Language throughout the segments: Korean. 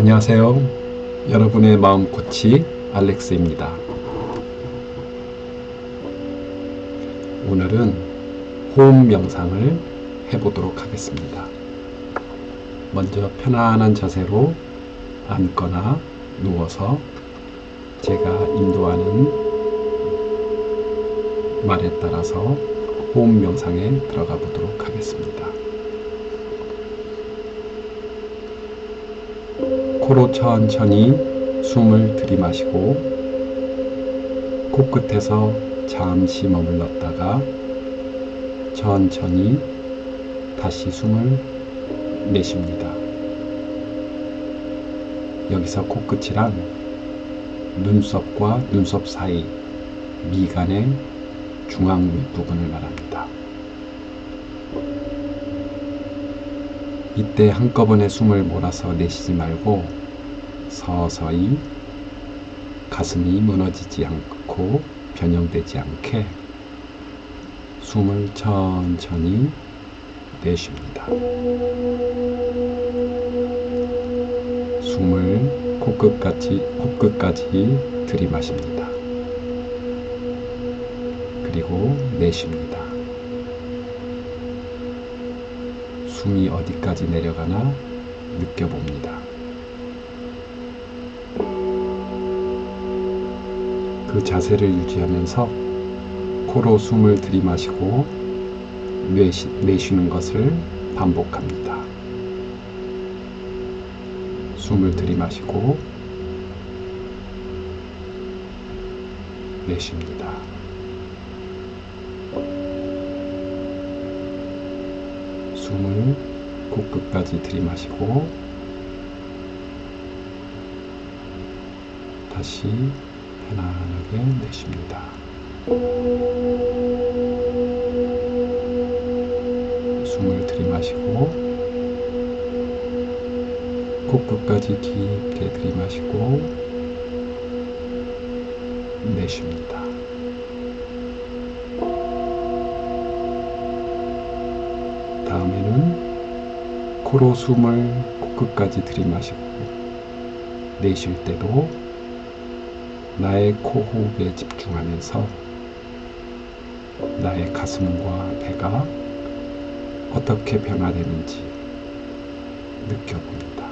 안녕하세요. 여러분의 마음 코치 알렉스입니다. 오늘은 호흡 명상을 해보도록 하겠습니다. 먼저 편안한 자세로 앉거나 누워서 제가 인도하는 말에 따라서 호흡 명상에 들어가 보도록 하겠습니다. 코로 천천히 숨을 들이마시고 코끝에서 잠시 머물렀다가 천천히 다시 숨을 내쉽니다. 여기서 코끝이란 눈썹과 눈썹 사이 미간의 중앙 윗부분을 말합니다. 이때 한꺼번에 숨을 몰아서 내쉬지 말고 서서히 가슴이 무너지지 않고 변형되지 않게 숨을 천천히 내쉽니다. 숨을 코끝까지, 코끝까지 들이마십니다. 그리고 내쉽니다. 숨이 어디까지 내려가나 느껴봅니다. 그 자세를 유지하면서 코로 숨을 들이마시고 내쉬, 내쉬는 것을 반복합니다. 숨을 들이마시고 내쉽니다. 숨을 코 끝까지 들이마시고 다시 편안하게 내쉽니다. 숨을 들이마시고 코끝까지 깊게 들이마시고 내쉽니다. 다음에는 코로 숨을 코끝까지 들이마시고 내쉴 때도 나의 코 호흡에 집중하면서 나의 가슴과 배가 어떻게 변화되는지 느껴봅니다.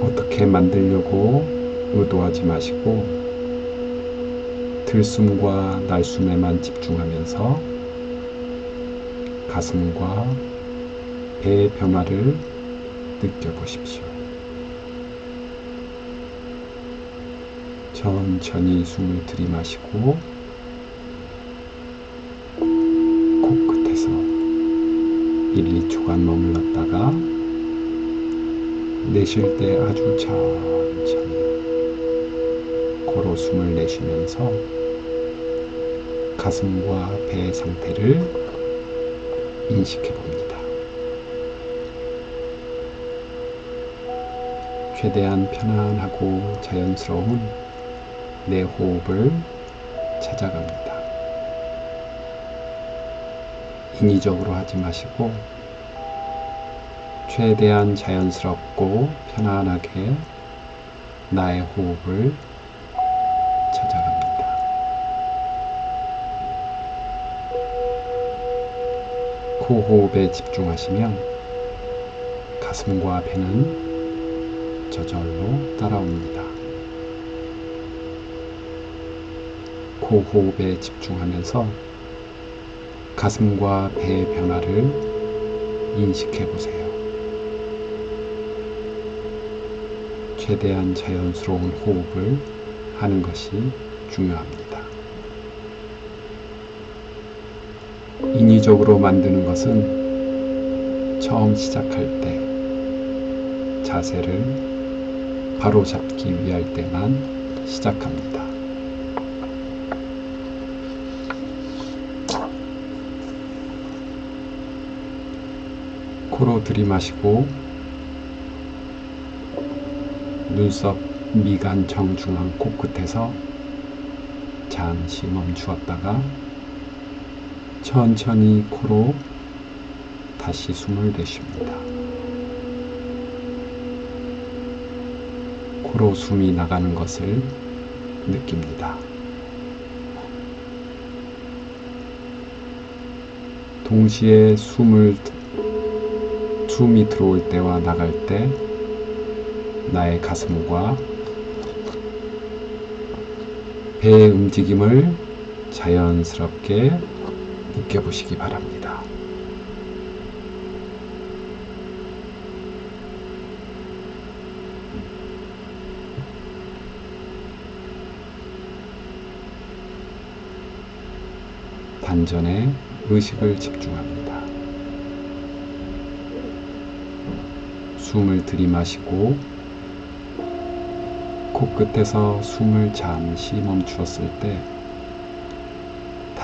어떻게 만들려고 의도하지 마시고 들숨과 날숨에만 집중하면서 가슴과 배의 변화를 느껴보십시오. 천천히 숨을 들이마시고 코끝에서 1, 2초간 머물렀다가 내쉴 때 아주 천천히 숨을 내쉬면서 가슴과 배의 상태를 인식해 봅니다. 최대한 편안하고 자연스러운 내 호흡을 찾아갑니다. 인위적으로 하지 마시고 최대한 자연스럽고 편안하게 나의 호흡을 찾아갑니다. 코 호흡에 집중하시면 가슴과 배는 저절로 따라옵니다. 코 호흡에 집중하면서 가슴과 배의 변화를 인식해 보세요. 최대한 자연스러운 호흡을 하는 것이 중요합니다. 인위적으로 만드는 것은 처음 시작할 때 자세를 바로 잡기 위할 때만 시작합니다. 코로 들이마시고 눈썹 미간 정중앙 코끝에서 잠시 멈추었다가 천천히 코로 다시 숨을 내쉽니다. 코로 숨이 나가는 것을 느낍니다. 동시에 숨을 숨이 들어올 때와 나갈 때 나의 가슴과 배의 움직임을 자연스럽게 느껴보시기 바랍니다. 단전에 의식을 집중합니다. 숨을 들이마시고 코끝에서 숨을 잠시 멈추었을 때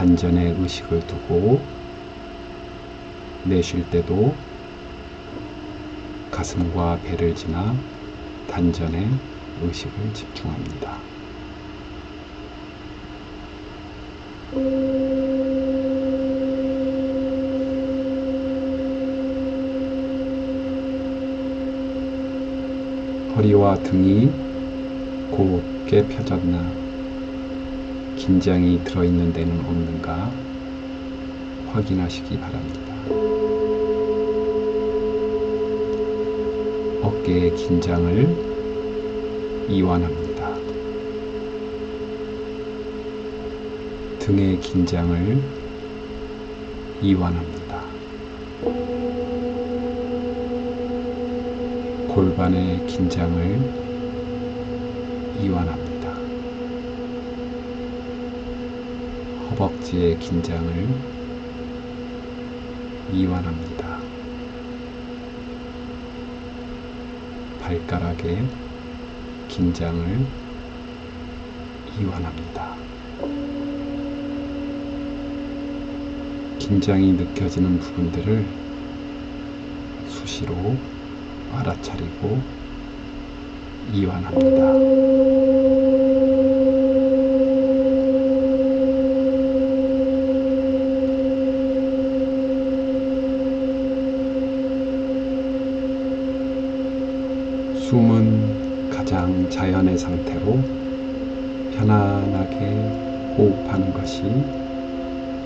단전에 의식을 두고 내쉴 때도 가슴과 배를 지나 단전에 의식을 집중합니다. 허리와 등이 곱게 펴졌나 긴장이 들어있는 데는 없는가 확인하시기 바랍니다. 어깨의 긴장을 이완합니다. 등의 긴장을 이완합니다. 골반의 긴장을 이완합니다. 허벅지의 긴장을 이완합니다. 발가락의 긴장을 이완합니다. 긴장이 느껴지는 부분들을 수시로 알아차리고 이완합니다. 숨은 가장 자연의 상태로 편안하게 호흡하는 것이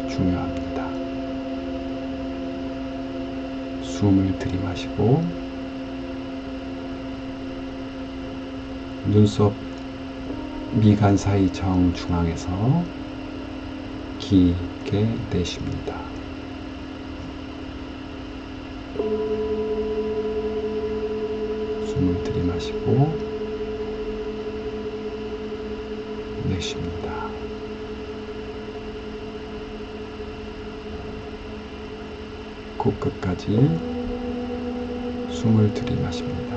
중요합니다. 숨을 들이마시고 눈썹 미간 사이 정중앙에서 깊게 내쉽니다. 숨을 들이마시고 내쉽니다. 코끝까지 숨을 들이마십니다.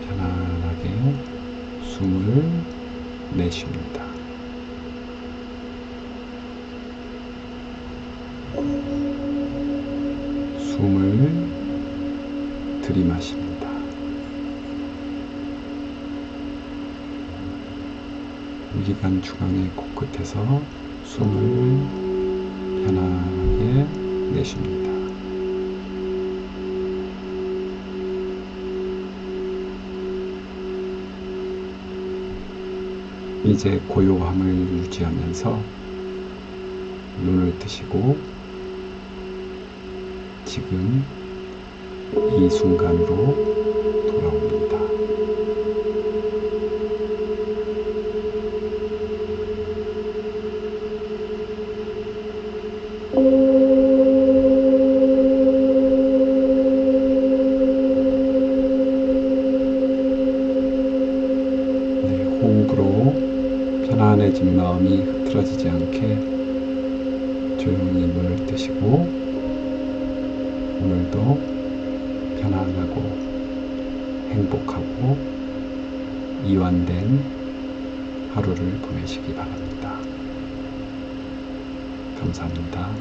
편안하게 숨을 내쉽니다. 위기관 중앙의 코끝에서 숨을 편안하게 내쉽니다. 이제 고요함을 유지하면서 눈을 뜨시고 지금 이 순간으로 돌아옵니다. 마음이 흐트러지지 않게 조용히 눈을 뜨시고 오늘도 편안하고 행복하고 이완된 하루를 보내시기 바랍니다. 감사합니다.